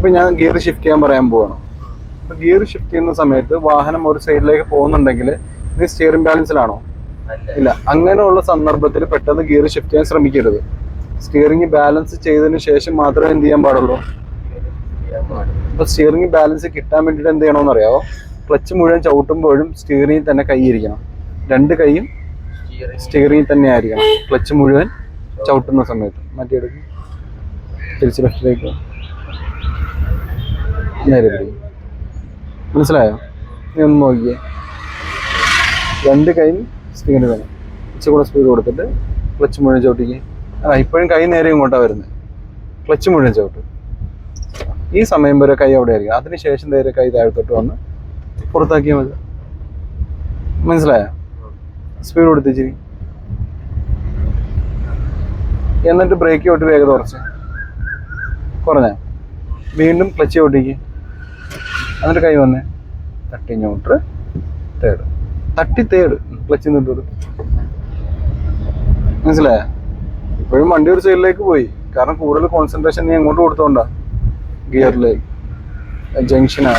ഇപ്പൊ ഞാൻ gear shift ചെയ്യാൻ പറയാൻ പോവാണ്. അപ്പൊ ഗിയർ ഷിഫ്റ്റ് ചെയ്യുന്ന സമയത്ത് വാഹനം ഒരു സൈഡിലേക്ക് പോകുന്നുണ്ടെങ്കിൽ ഇത് സ്റ്റിയറിംഗ് ബാലൻസിലാണോ ഇല്ല. അങ്ങനെയുള്ള സന്ദർഭത്തിൽ പെട്ടെന്ന് ഗിയർ ഷിഫ്റ്റ് ചെയ്യാൻ ശ്രമിക്കരുത്. സ്റ്റിയറിംഗ് ബാലൻസ് ചെയ്തതിന് ശേഷം മാത്രമേ എന്ത് ചെയ്യാൻ പാടുള്ളൂ? അപ്പൊ സ്റ്റിയറിംഗ് ബാലൻസ് കിട്ടാൻ വേണ്ടിയിട്ട് എന്ത് ചെയ്യണമെന്ന് അറിയാവോ? ക്ലച്ച് മുഴുവൻ ചവിട്ടുമ്പോഴും സ്റ്റിയറിംഗിൽ തന്നെ കൈ ഇരിക്കണം. രണ്ട് കൈയും സ്റ്റിയറിംഗിൽ സ്റ്റിയറിംഗ് തന്നെ ആയിരിക്കണം. ക്ലച്ച് മുഴുവൻ ചവിട്ടുന്ന സമയത്ത്. മറ്റേ തിരിച്ചു തിരിച്ച് ലെഫ്റ്റിലേക്ക് നേരെ മനസ്സിലായോ? നീ ഒന്ന് നോക്കിയേ രണ്ട് കൈ സ്പീഡ് തന്നെ ഇച്ചിരി കൂടെ സ്പീഡ് കൊടുത്തിട്ട് ക്ലച്ച് മുഴുവൻ ചവിട്ടിക്ക്. ആ ഇപ്പോഴും കൈ നേരെ ഇങ്ങോട്ടാണ് വരുന്നത് ക്ലച്ച് മുഴുവൻ ചവിട്ടും. ഈ സമയം വരെ കൈ അവിടെ ആയിരിക്കും അതിനുശേഷം നേരെ കൈ താഴത്തോട്ട് വന്ന് പുറത്താക്കിയാൽ മതി. മനസ്സിലായോ? സ്പീഡ് കൊടുത്തിച്ചിരി എന്നിട്ട് ബ്രേക്ക് തൊട്ട് വേഗത കുറച്ച്. കുറഞ്ഞ? വീണ്ടും ക്ലച്ച് ചവിട്ടിക്ക്. എന്നിട്ട് കൈ വന്നേ. തട്ടി ന്യൂട്രൽ തേർഡ് തട്ടി തേർഡ് ക്ലച്ച് നിട്ടോട് മനസ്സിലായ? ഇപ്പോഴും വണ്ടി ഒരു സൈഡിലേക്ക് പോയി. കാരണം കൂടുതൽ കോൺസെൻട്രേഷൻ നീ അങ്ങോട്ട് കൊടുത്തോണ്ടാ. ഗിയറിലേക്ക്. ജംഗ്ഷനാണ്.